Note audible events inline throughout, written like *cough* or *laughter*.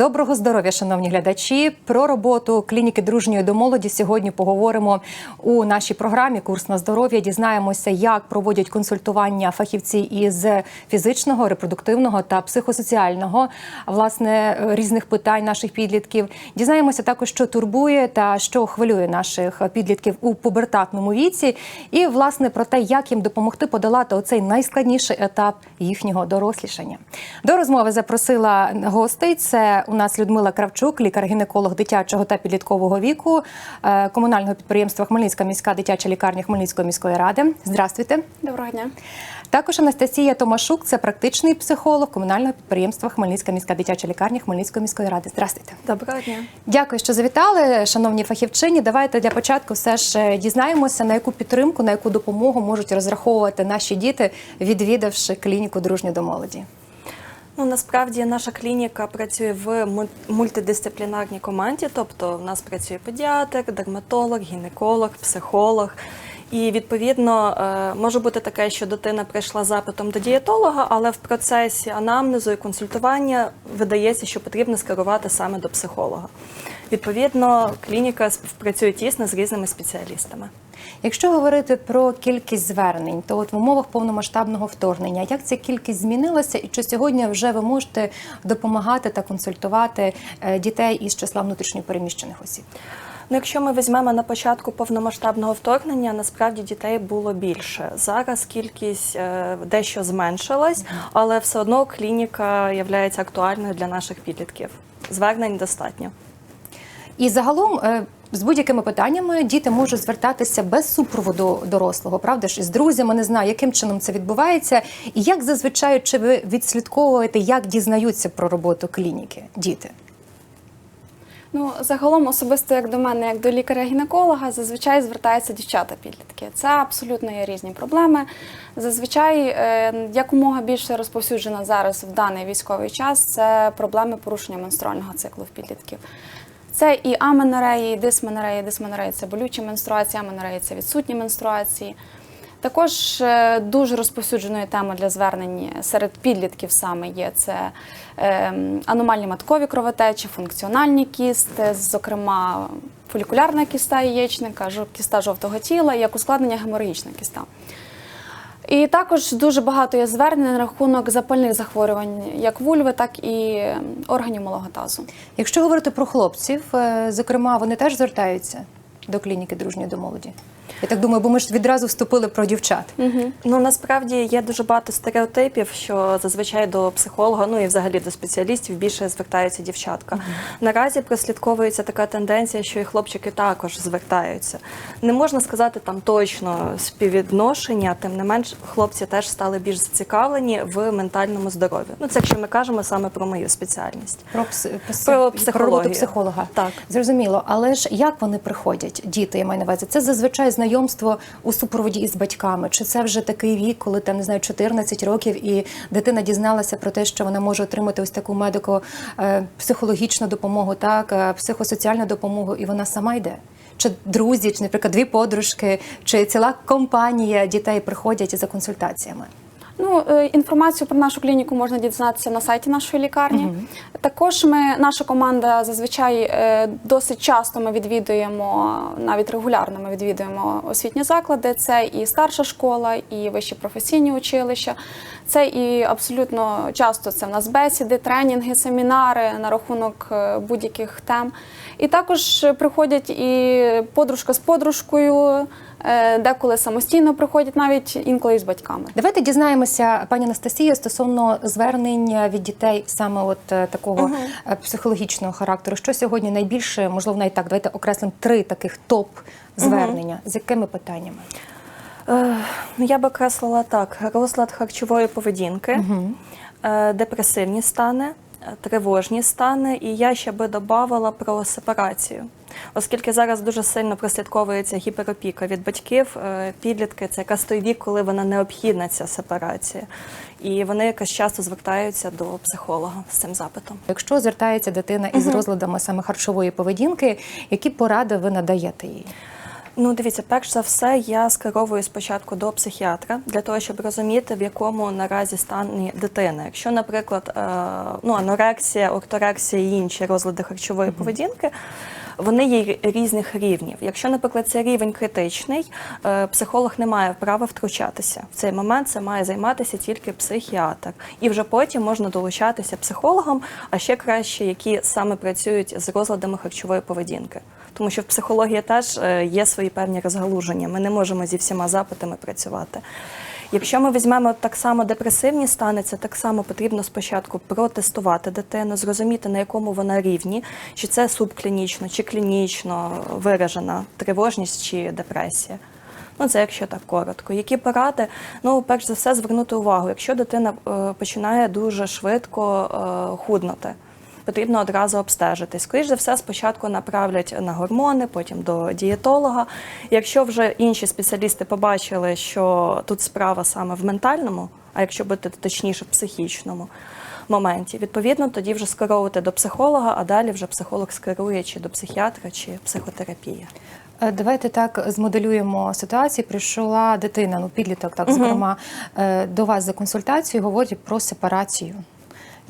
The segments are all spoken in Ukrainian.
Доброго здоров'я, шановні глядачі. Про роботу клініки дружньої до молоді сьогодні поговоримо у нашій програмі Курс на здоров'я. Дізнаємося, як проводять консультування фахівці із фізичного, репродуктивного та психосоціального власне різних питань наших підлітків. Дізнаємося також, що турбує та що хвилює наших підлітків у пубертатному віці, і власне про те, як їм допомогти подолати оцей найскладніший етап їхнього дорослішання. До розмови запросила гостей. Це у нас Людмила Кравчук, лікар-гінеколог дитячого та підліткового віку е, комунального підприємства Хмельницька міська дитяча лікарня Хмельницької міської ради. Здравствуйте. Доброго дня. Також Анастасія Томашук, це практичний психолог комунального підприємства Хмельницька міська дитяча лікарня Хмельницької міської ради. Здравствуйте. Доброго дня. Дякую, що завітали, шановні фахівчині. Давайте для початку все ж е, дізнаємося, на яку підтримку, на яку допомогу можуть розраховувати наші діти, відвідавши клініку дружньо до молоді. Ну насправді наша клініка працює в му- мультидисциплінарній команді, тобто в нас працює педіатр, дерматолог, гінеколог, психолог. І відповідно е, може бути таке, що дитина прийшла запитом до дієтолога, але в процесі анамнезу і консультування видається, що потрібно скерувати саме до психолога. Відповідно, клініка співпрацює тісно з різними спеціалістами. Якщо говорити про кількість звернень, то от в умовах повномасштабного вторгнення, як ця кількість змінилася, і чи сьогодні вже ви можете допомагати та консультувати е, дітей із числа внутрішньопереміщених осіб? Ну, якщо ми візьмемо на початку повномасштабного вторгнення, насправді дітей було більше. Зараз кількість е, дещо зменшилась, але все одно клініка є актуальною для наших підлітків. Звернень достатньо. І загалом. З будь-якими питаннями діти можуть звертатися без супроводу дорослого, правда ж, із друзями, не знаю, яким чином це відбувається, і як зазвичай чи ви відслідковуєте, як дізнаються про роботу клініки діти? Ну, загалом, особисто як до мене, як до лікаря-гінеколога, зазвичай звертаються дівчата-підлітки. Це абсолютно є різні проблеми. Зазвичай е, якомога більше розповсюджена зараз в даний військовий час це проблеми порушення менструального циклу в підлітків. Це і аменореї, і дисменореї. Дисменореї – це болючі менструації, аменореї – це відсутні менструації. Також е, дуже розповсюдженою темою для звернень серед підлітків саме є це е, аномальні маткові кровотечі, функціональні кісти, зокрема фолікулярна кіста яєчника, кіста жовтого тіла, як ускладнення геморагічна кіста. І також дуже багато є звернень на рахунок запальних захворювань, як вульви, так і органів малого тазу. Якщо говорити про хлопців, е, зокрема, вони теж звертаються до клініки дружньої до молоді. Я так думаю, бо ми ж відразу вступили про дівчат. Ну насправді є дуже багато стереотипів, що зазвичай до психолога, ну і взагалі до спеціалістів більше звертаються дівчатка. Наразі прослідковується така тенденція, що і хлопчики також звертаються. Не можна сказати там точно співвідношення, тим не менш, хлопці теж стали більш зацікавлені в ментальному здоров'ю. Ну це якщо ми кажемо саме про мою спеціальність. Про, пс- пс- Про роботу психолога. Так. Зрозуміло. Але ж як вони приходять, діти, я маю на увазі? Це зазвичай знайомство у супроводі із батьками. Чи це вже такий вік, коли там не знаю, 14 років, і дитина дізналася про те, що вона може отримати ось таку медико е, допомогу, так, е, психосоціальну допомогу, і вона сама йде? Чи друзі, чи, наприклад, дві подружки, чи ціла компанія дітей приходять за консультаціями? Ну, е, інформацію про нашу клініку можна дізнатися на сайті нашої лікарні. Також ми, наша команда зазвичай е, досить часто ми відвідуємо, навіть регулярно ми відвідуємо освітні заклади. Це і старша школа, і вищі професійні училища. Це і абсолютно часто це в нас бесіди, тренінги, семінари на рахунок е, будь-яких тем. І також приходять і подружка з подружкою, деколи самостійно приходять, навіть інколи з батьками. Давайте дізнаємося, пані Анастасія, стосовно звернень від дітей саме от е, такого е, психологічного характеру. Що сьогодні найбільше, можливо, навіть так, давайте окреслимо три таких топ звернення. З якими питаннями? Е, ну, я би окреслила так: розлад харчової поведінки, е, депресивні стани, е, тривожні стани, і я ще би додавала про сепарацію. Оскільки зараз дуже сильно прослідковується гіперопіка від батьків, е, підлітки це якраз той вік, коли вона необхідна ця сепарація. І вони якось часто звертаються до психолога з цим запитом. Якщо звертається дитина із розладами саме харчової поведінки, які поради ви надаєте їй? Ну, дивіться, перш за все, я скеровую спочатку до психіатра для того, щоб розуміти, в якому наразі стані дитина. Якщо, наприклад, е, ну, анорексія, орторексія і інші розлади харчової поведінки. Вони є різних рівнів. Якщо, наприклад, це рівень критичний, е, психолог не має права втручатися. В цей момент це має займатися тільки психіатр. І вже потім можна долучатися психологам, а ще краще, які саме працюють з розладами харчової поведінки. Тому що в психології теж е, є свої певні розгалуження. Ми не можемо зі всіма запитами працювати. Якщо ми візьмемо так само депресивні стани, це так само потрібно спочатку протестувати дитину, зрозуміти на якому вона рівні, чи це субклінічно, чи клінічно виражена тривожність чи депресія. Ну, це якщо так коротко. Які поради? Ну, перш за все, звернути увагу, якщо дитина е, починає дуже швидко е, худнути. Потрібно одразу обстежитись. Скоріше за все, спочатку направлять на гормони, потім до дієтолога. Якщо вже інші спеціалісти побачили, що тут справа саме в ментальному, а якщо бути точніше, в психічному моменті, відповідно, тоді вже скеровувати до психолога, а далі вже психолог скерує чи до психіатра, чи психотерапія. Е, Давайте так змоделюємо ситуацію. Прийшла дитина, ну підліток, так зокрема, е, до вас за консультацією, говорить про сепарацію.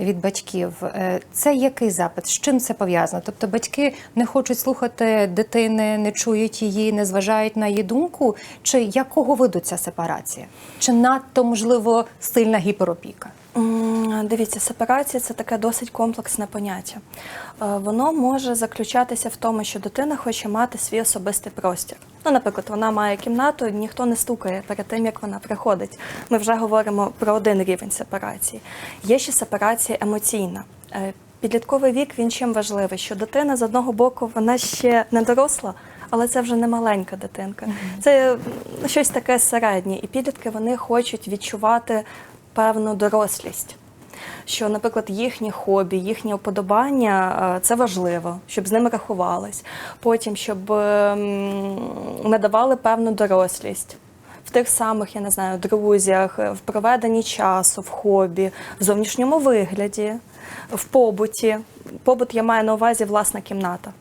Від батьків Е, це який запит? З чим це пов'язано? Тобто батьки не хочуть слухати дитини, не чують її, не зважають на її думку. Чи якого виду ця сепарація? Чи надто можливо сильна гіперопіка? Дивіться, сепарація це таке досить комплексне поняття. Е, Воно може заключатися в тому, що дитина хоче мати свій особистий простір. Ну, наприклад, вона має кімнату, і ніхто не стукає перед тим, як вона приходить. Ми вже говоримо про один рівень сепарації. Є ще сепарація емоційна. Е, Підлітковий вік він чим важливий, що дитина з одного боку вона ще не доросла, але це вже не маленька дитинка. Це щось таке середнє. І підлітки вони хочуть відчувати певну дорослість. Що, наприклад, їхнє хобі, їхнє уподобання е, це важливо, щоб з ними рахувались. Потім, щоб ем, надавали певну дорослість в тих самих, я не знаю, друзях, е, в проведенні часу, в хобі, в зовнішньому вигляді, в побуті. Побут я маю на увазі власна кімната.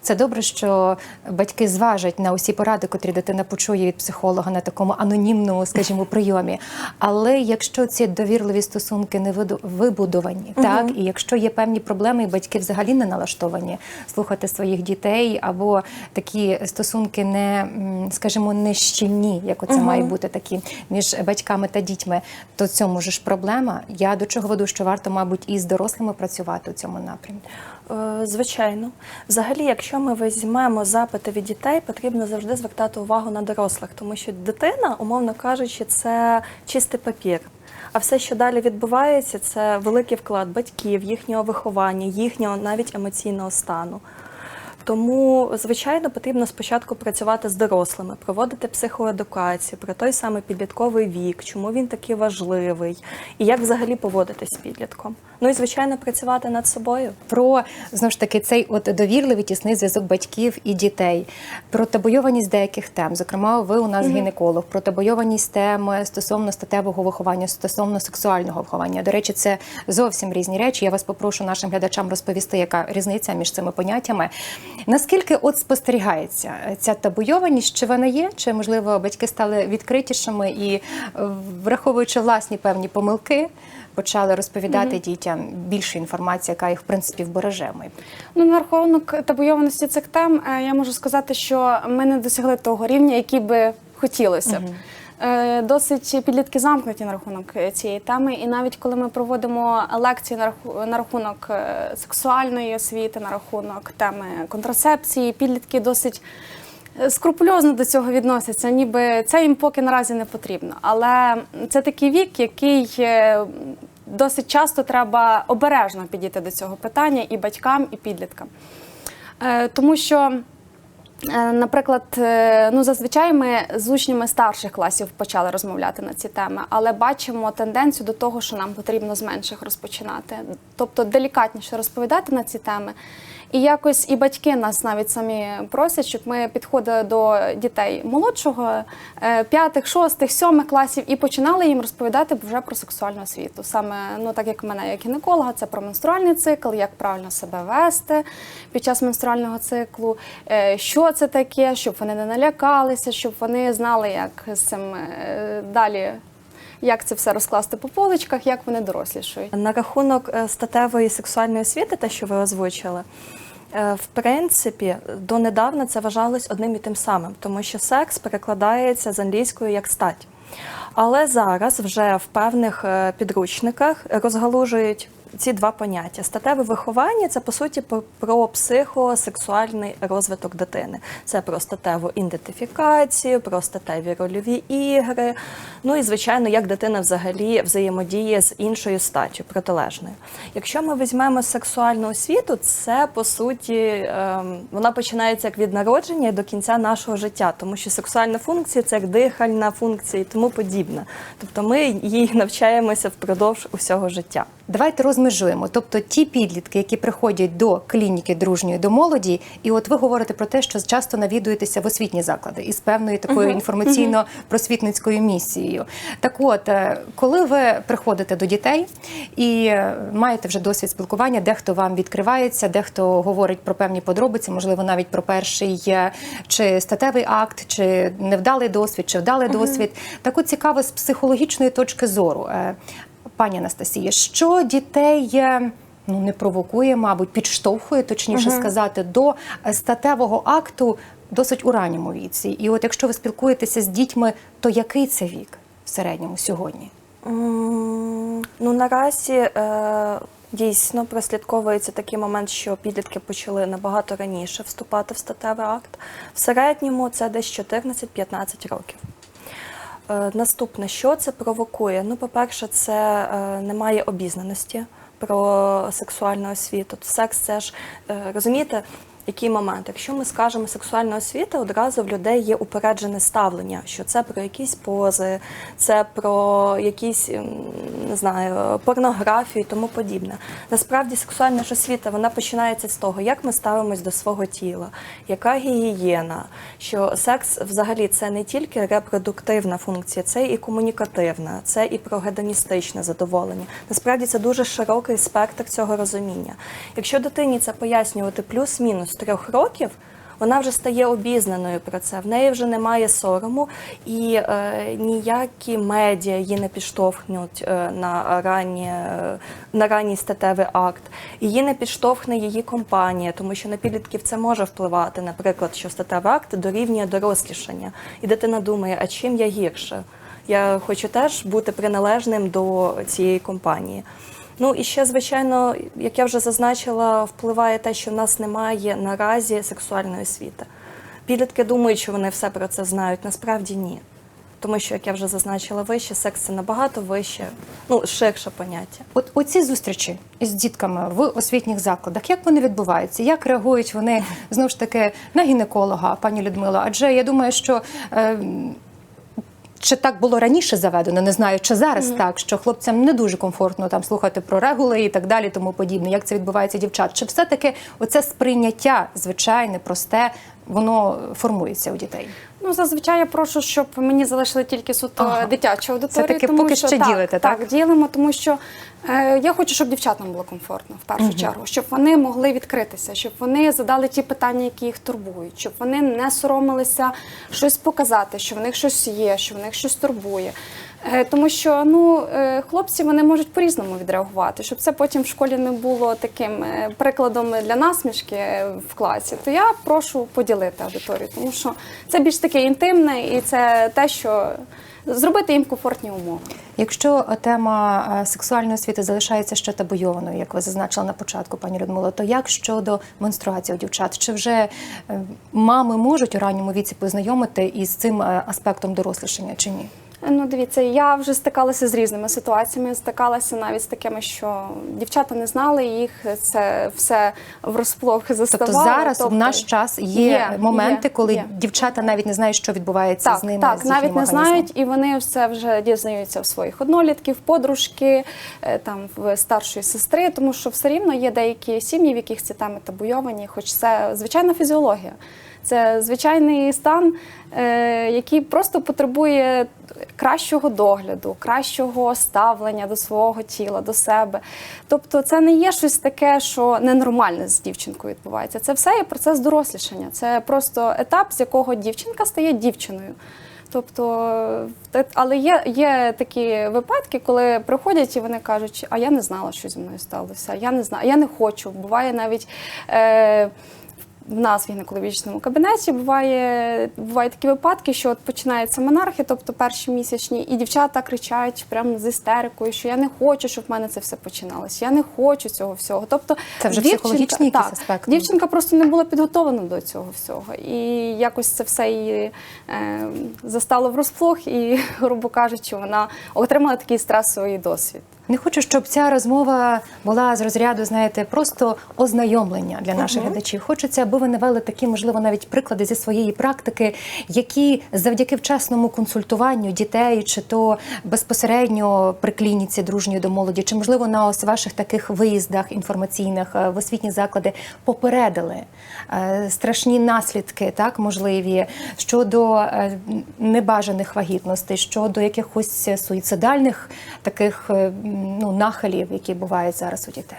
Це добре, що батьки зважать на усі поради, котрі дитина почує від психолога на такому анонімному, скажімо, прийомі. Але якщо ці довірливі стосунки не вибудовані, так і якщо є певні проблеми, і батьки взагалі не налаштовані слухати своїх дітей, або такі стосунки не, скажімо, не щільні, як оце має бути такі між батьками та дітьми, то в цьому ж проблема. Я до чого веду, що варто, мабуть, і з дорослими працювати у цьому напрямку. Е, Звичайно, взагалі, якщо ми візьмемо запити від дітей, потрібно завжди звертати увагу на дорослих, тому що дитина, умовно кажучи, це чистий папір. А все, що далі відбувається, це великий вклад батьків, їхнього виховання, їхнього навіть емоційного стану. Тому, звичайно, потрібно спочатку працювати з дорослими, проводити психоедукацію про той самий підлітковий вік, чому він такий важливий, і як взагалі поводитись з підлітком. Ну і звичайно, працювати над собою. про знову ж таки цей от довірливий тісний зв'язок батьків і дітей, про табойованість деяких тем. Зокрема, ви у нас гінеколог, про табойованість тем стосовно статевого виховання, стосовно сексуального виховання. До речі, це зовсім різні речі. Я вас попрошу нашим глядачам розповісти, яка різниця між цими поняттями. Наскільки от спостерігається ця табойованість? Чи вона є? Чи можливо батьки стали відкритішими і, е, враховуючи власні певні помилки, почали розповідати дітям більше інформації, яка їх в принципі вбереже? Ну, на рахунок табойованості цих тем, е, я можу сказати, що ми не досягли того рівня, який би хотілося б. Е, Досить підлітки замкнуті на рахунок е, цієї теми, і навіть коли ми проводимо лекції на рахунок е, сексуальної освіти, на рахунок теми контрацепції, підлітки досить е, скрупульозно до цього відносяться, ніби це їм поки наразі не потрібно. Але це такий вік, який е, досить часто треба обережно підійти до цього питання і батькам, і підліткам. Е, Тому що, е, наприклад, е, ну зазвичай ми з учнями старших класів почали розмовляти на ці теми, але бачимо тенденцію до того, що нам потрібно з менших розпочинати, тобто делікатніше розповідати на ці теми. І якось і батьки нас навіть самі просять, щоб ми підходили до дітей молодшого, е, п'ятих, шостих, сьомих класів і починали їм розповідати вже про сексуальну освіту. Саме ну так як мене як гінеколога, це про менструальний цикл, як правильно себе вести під час менструального циклу, е, що це таке, щоб вони не налякалися, щоб вони знали, як з цим е, далі. Як це все розкласти по поличках, як вони дорослішують. На рахунок е, статевої сексуальної освіти, те, що ви озвучили, е, в принципі, донедавна це вважалось одним і тим самим, тому що секс перекладається з англійської як стать. Але зараз вже в певних е, підручниках розгалужують ці два поняття. Статеве виховання це по суті про- психосексуальний розвиток дитини. Це про статеву ідентифікацію, про статеві рольові ігри. Ну і звичайно, як дитина взагалі взаємодіє з іншою статтю протилежною. Якщо ми візьмемо сексуальну освіту, це по суті ем, вона починається як від народження до кінця нашого життя, тому що сексуальна функція це як дихальна функція і тому подібне. Тобто ми їй навчаємося впродовж усього життя. Давайте розмежуємо. Тобто ті підлітки, які приходять до клініки дружньої до молоді, і от ви говорите про те, що часто навідуєтеся в освітні заклади із певною такою інформаційно-просвітницькою місією. Так от, е, коли ви приходите до дітей і е, маєте вже досвід спілкування, дехто вам відкривається, дехто говорить про певні подробиці, можливо, навіть про перший е, чи статевий акт, чи невдалий досвід, чи вдалий досвід. Так от цікаво з психологічної точки зору. Пані Анастасія, що дітей е, ну не провокує, мабуть, підштовхує, точніше сказати, до е, статевого акту досить у ранньому віці. І от якщо ви спілкуєтеся з дітьми, то який це вік в середньому сьогодні? М, Ну наразі е, дійсно прослідковується такий момент, що підлітки почали набагато раніше вступати в статевий акт. В середньому це десь 14-15 років. Е, Наступне, що це провокує? Ну, по-перше, це е, немає обізнаності про сексуальну освіту. Секс це ж е, розумієте, який момент? Якщо ми скажемо сексуальна освіта, одразу в людей є упереджене ставлення, що це про якісь пози, це про якісь не знаю, порнографію і тому подібне. Насправді сексуальна ж освіта вона починається з того, як ми ставимось до свого тіла, яка гігієна, що секс взагалі це не тільки репродуктивна функція, це і комунікативна, це і про гедоністичне задоволення. Насправді це дуже широкий спектр цього розуміння. Якщо дитині це пояснювати плюс-мінус з трьох років. Вона вже стає обізнаною про це, в неї вже немає сорому, і е, ніякі медіа її не підштовхнуть е, на, ранні, е, на ранній статевий акт. Її не підштовхне її компанія, тому що на підлітків це може впливати, наприклад, що статевий акт дорівнює дорослішання. І дитина думає, а чим я гірше? Я хочу теж бути приналежним до цієї компанії. Ну і ще, звичайно, як я вже зазначила, впливає те, що в нас немає наразі сексуальної освіти. Підлітки думають, що вони все про це знають. Насправді ні. Тому що, як я вже зазначила вище, секс це набагато вище, ну ширше поняття. От оці зустрічі із дітками в освітніх закладах, як вони відбуваються? Як реагують вони знову ж таки на гінеколога, пані Людмила? Адже я думаю, що. Е, чи так було раніше заведено, не знаю, чи зараз так, що хлопцям не дуже комфортно там слухати про регули і так далі, тому подібне. Як це відбувається дівчат? Чи все-таки оце сприйняття звичайне, просте, воно формується у дітей? Ну, зазвичай я прошу, щоб мені залишили тільки суто Ага. дитячу аудиторію. Це таки тому поки що, ще так, ділите, так? Так, ділимо, тому що е, я хочу, щоб дівчатам було комфортно в першу чергу, щоб вони могли відкритися, щоб вони задали ті питання, які їх турбують, щоб вони не соромилися щось показати, що в них щось є, що в них щось турбує. Е, Тому що ну, е, хлопці вони можуть по-різному відреагувати, щоб це потім в школі не було таким е, прикладом для насмішки в класі. То я прошу поділити аудиторію, тому що це більш таке інтимне і це те, що зробити їм комфортні умови. Якщо тема сексуальної освіти залишається ще табуйованою, як ви зазначили на початку, пані Людмило, то як щодо менструації у дівчат? Чи вже мами можуть у ранньому віці познайомити із цим аспектом дорослішання чи ні? Ну, дивіться, я вже стикалася з різними ситуаціями. Стикалася навіть з такими, що дівчата не знали, їх це все врозплох заставало. Тобто зараз в наш час є, є, моменти, є, коли є. дівчата навіть не знають, що відбувається так, з ними. так, з навіть не організмом. знають, і вони все вже дізнаються в своїх однолітків, подружки, е, там в старшої сестри, тому що все рівно є деякі сім'ї, в яких ці теми табуйовані, хоч це звичайна фізіологія. Це звичайний стан, е, який просто потребує кращого догляду, кращого ставлення до свого тіла, до себе. Тобто, це не є щось таке, що ненормальне з дівчинкою відбувається. Це все є процес дорослішання. Це просто етап, з якого дівчинка стає дівчиною. Тобто, але є, є такі випадки, коли приходять і вони кажуть, а я не знала, що зі мною сталося. Я не знаю, я не хочу. Буває навіть. Е, в нас в гінекологічному кабінеті буває, бувають такі випадки, що от починаються монархи, тобто перші місячні, і дівчата кричать прямо з істерикою, що я не хочу, щоб в мене це все починалося. Я не хочу цього всього. Тобто Це вже дівчинка- психологічні якісь так, аспекти? Дівчинка просто не була підготовлена до цього всього. І якось це все її е, застало врозплох, і, *laughs* грубо кажучи, вона отримала такий стресовий досвід. Не хочу, щоб ця розмова була з розряду, знаєте, просто ознайомлення для наших глядачів. Хочеться, аби ви навели такі, можливо, навіть приклади зі своєї практики, які завдяки вчасному консультуванню дітей, чи то безпосередньо при клініці дружньої до молоді, чи можливо на ось ваших таких виїздах інформаційних е, в освітні заклади попередили е, страшні наслідки, так можливі щодо е, небажаних вагітностей, щодо якихось суїцидальних таких ну, нахилів, які бувають зараз у дітей.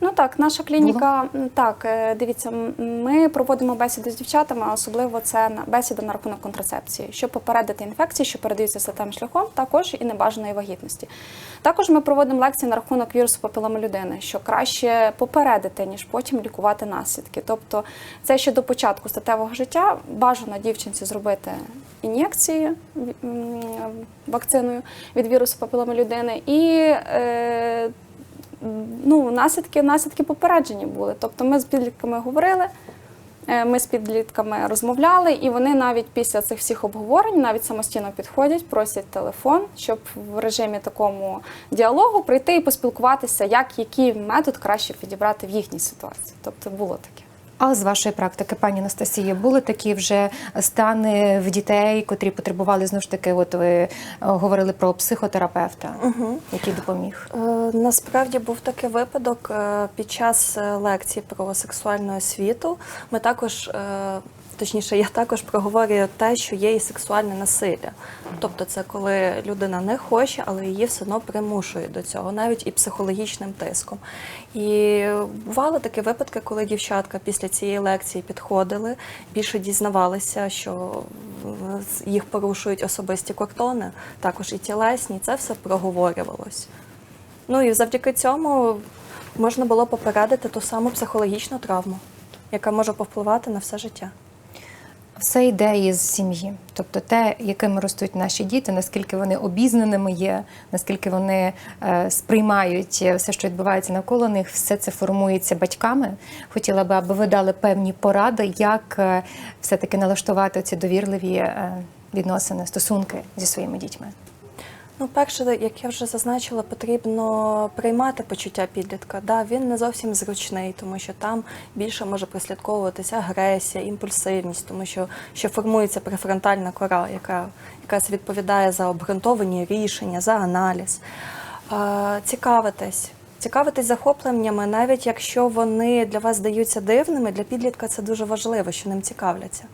Ну так, наша клініка, м, так, е, дивіться, ми проводимо бесіди з дівчатами, особливо це бесіда на рахунок контрацепції, щоб попередити інфекції, що передаються статевим шляхом, також і небажаної вагітності. Також ми проводимо лекції на рахунок вірусу папіломи людини, що краще попередити, ніж потім лікувати наслідки. Тобто, це ще до початку статевого життя бажано дівчинці зробити ін'єкції вакциною від вірусу папіломи людини і е, ну, наслідки, наслідки попереджені були. Тобто ми з підлітками говорили, е, ми з підлітками розмовляли, і вони навіть після цих всіх обговорень навіть самостійно підходять, просять телефон, щоб в режимі такому діалогу прийти і поспілкуватися, як який метод краще підібрати в їхній ситуації. Тобто було таке. А з вашої практики, пані Анастасія, були такі вже стани в дітей, котрі потребували знову ж таки, от ви е, говорили про психотерапевта, який допоміг. Е, Насправді був такий випадок е, під час лекції про сексуальну освіту. Ми також, е, точніше, я також проговорюю те, що є і сексуальне насилля. Тобто, це коли людина не хоче, але її все одно примушують до цього, навіть і психологічним тиском. І бували такі випадки, коли дівчатка після цієї лекції підходили, більше дізнавалися, що їх порушують особисті кордони, також і тілесні. Це все проговорювалось. Ну і завдяки цьому можна було попередити ту саму психологічну травму, яка може повпливати на все життя. Все йде із сім'ї, тобто те, якими ростуть наші діти, наскільки вони обізнаними є, наскільки вони е, сприймають е, все, що відбувається навколо них, все це формується батьками. Хотіла би, аби ви дали певні поради, як е, все-таки налаштувати ці довірливі відносини, стосунки зі своїми дітьми. Ну, перше, як я вже зазначила, потрібно приймати почуття підлітка. Да, він не зовсім зручний, тому що там більше може прослідковуватися агресія, імпульсивність, тому що, що формується префронтальна кора, яка якраз відповідає за обґрунтовані рішення, за аналіз. Е, цікавитись. Цікавитись захопленнями, навіть якщо вони для вас здаються дивними, для підлітка це дуже важливо, що ним цікавляться.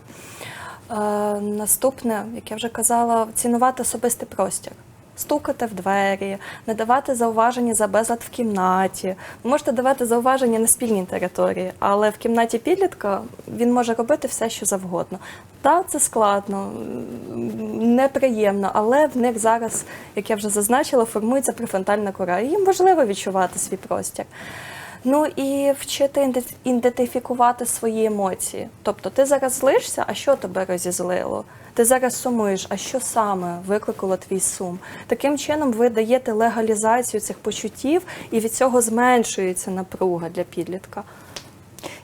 Е, наступне, як я вже казала, цінувати особистий простір. Стукати в двері, не давати зауваження за безлад в кімнаті. Ви можете давати зауваження на спільній території, але в кімнаті підлітка він може робити все, що завгодно. Та це складно, неприємно, але в них зараз, як я вже зазначила, формується префронтальна кора. І їм важливо відчувати свій простір. Ну і вчити ідент- ідентифікувати свої емоції. Тобто ти зараз злишся, а що тебе розізлило? Ти зараз сумуєш, а що саме викликало твій сум? Таким чином ви даєте легалізацію цих почуттів, і від цього зменшується напруга для підлітка.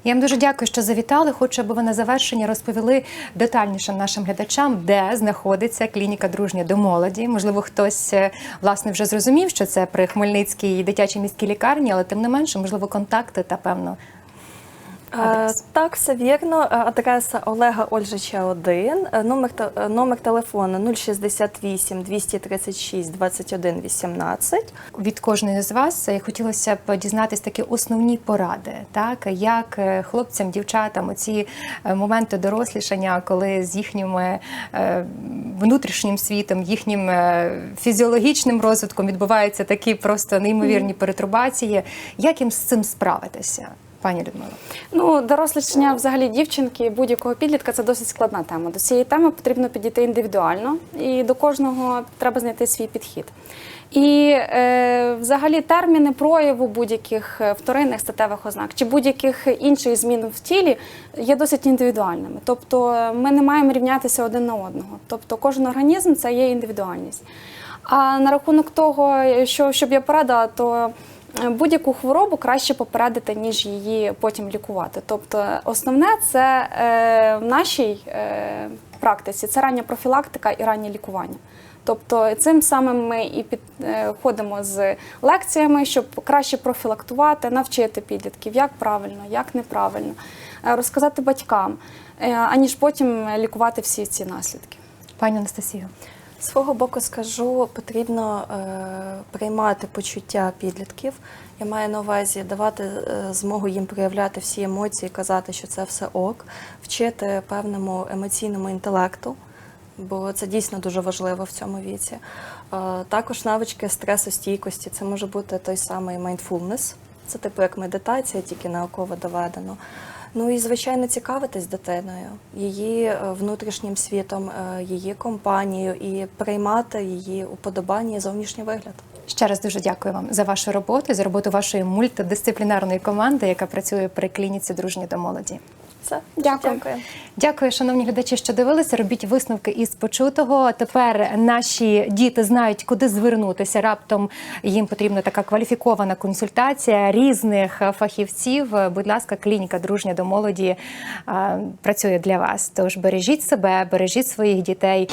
Я вам дуже дякую, що завітали. Хочу, аби ви на завершення розповіли детальніше нашим глядачам, де знаходиться клініка дружня до молоді. Можливо, хтось е, власне вже зрозумів, що це при Хмельницькій дитячій міській лікарні, але тим не менше, можливо, контакти та певно. Е, Адрес. Так, все вірно. Е, Адреса Олега Ольжича 1, е, номер, номер телефону 068 236 21 18. Від кожної з вас хотілося б дізнатися такі основні поради, так як хлопцям, дівчатам оці е, моменти дорослішання, коли з їхнім внутрішнім світом, їхнім фізіологічним розвитком відбуваються такі просто неймовірні перетрубації. Як їм з цим справитися, пані Людмила? Ну, дорослішання взагалі дівчинки будь-якого підлітка це досить складна тема. До цієї теми потрібно підійти індивідуально, і до кожного треба знайти свій підхід. І е, взагалі терміни прояву будь-яких е, вторинних статевих ознак чи будь-яких інших змін в тілі є досить індивідуальними. Тобто е, ми не маємо рівнятися один на одного. Тобто кожен організм це є індивідуальність. А на рахунок того, що щоб я порадила, то Будь-яку хворобу краще попередити, ніж її потім лікувати. Тобто, основне це е, в нашій е, практиці це рання профілактика і раннє лікування. Тобто цим самим ми і підходимо з лекціями, щоб краще профілактувати, навчити підлітків, як правильно, як неправильно, е, розказати батькам, е, аніж потім лікувати всі ці наслідки. Пані Анастасію. Свого боку скажу, потрібно е, приймати почуття підлітків. Я маю на увазі давати е, змогу їм проявляти всі емоції, казати, що це все ок, вчити певному емоційному інтелекту, бо це дійсно дуже важливо в цьому віці. Е, також навички стресостійкості. Це може бути той самий mindfulness. Це типу як медитація, тільки науково доведено. Ну і звичайно цікавитись дитиною, її е, внутрішнім світом, е, її компанією і приймати її уподобання і зовнішній вигляд. Ще раз дуже дякую вам за вашу роботу, за роботу вашої мультидисциплінарної команди, яка працює при клініці дружні до молоді. Все, Дякую. дякую. Дякую, шановні глядачі, що дивилися. Робіть висновки із почутого. Тепер наші діти знають, куди звернутися. Раптом їм потрібна така кваліфікована консультація різних фахівців. Будь ласка, клініка дружня до молоді працює для вас. Тож бережіть себе, бережіть своїх дітей.